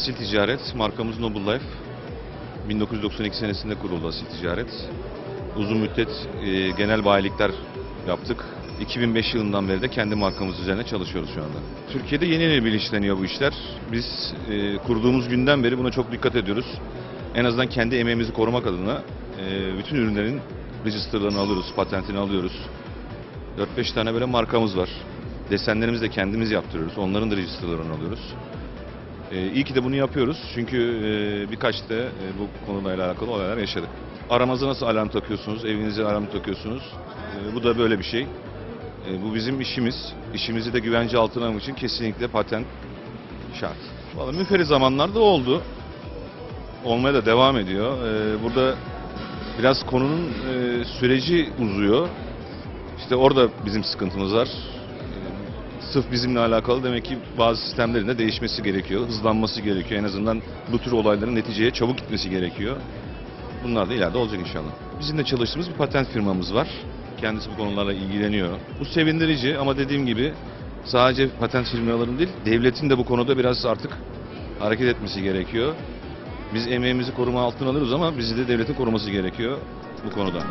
Asil Ticaret, markamız Noble Life. 1992 senesinde kuruldu Asil Ticaret. Uzun müddet e, genel bayilikler yaptık. 2005 yılından beri de kendi markamız üzerine çalışıyoruz şu anda. Türkiye'de yeni yeni bilinçleniyor bu işler. Biz e, kurduğumuz günden beri buna çok dikkat ediyoruz. En azından kendi emeğimizi korumak adına e, bütün ürünlerin registerlarını alıyoruz, patentini alıyoruz. 4-5 tane böyle markamız var. Desenlerimizi de kendimiz yaptırıyoruz. Onların da registerlarını alıyoruz. Ee, iyi ki de bunu yapıyoruz çünkü e, birkaç da e, bu konuyla alakalı olaylar yaşadık. Aramıza nasıl alarm takıyorsunuz, evinize alarm takıyorsunuz. Ee, bu da böyle bir şey. Ee, bu bizim işimiz. İşimizi de güvence altına almak için kesinlikle patent şart. Vallahi müferit zamanlarda oldu. Olmaya da devam ediyor. Ee, burada biraz konunun e, süreci uzuyor. İşte orada bizim sıkıntımız var. Sırf bizimle alakalı demek ki bazı sistemlerin de değişmesi gerekiyor, hızlanması gerekiyor. En azından bu tür olayların neticeye çabuk gitmesi gerekiyor. Bunlar da ileride olacak inşallah. Bizim de çalıştığımız bir patent firmamız var. Kendisi bu konularla ilgileniyor. Bu sevindirici ama dediğim gibi sadece patent firmaların değil, devletin de bu konuda biraz artık hareket etmesi gerekiyor. Biz emeğimizi koruma altına alırız ama bizi de devletin koruması gerekiyor bu konuda.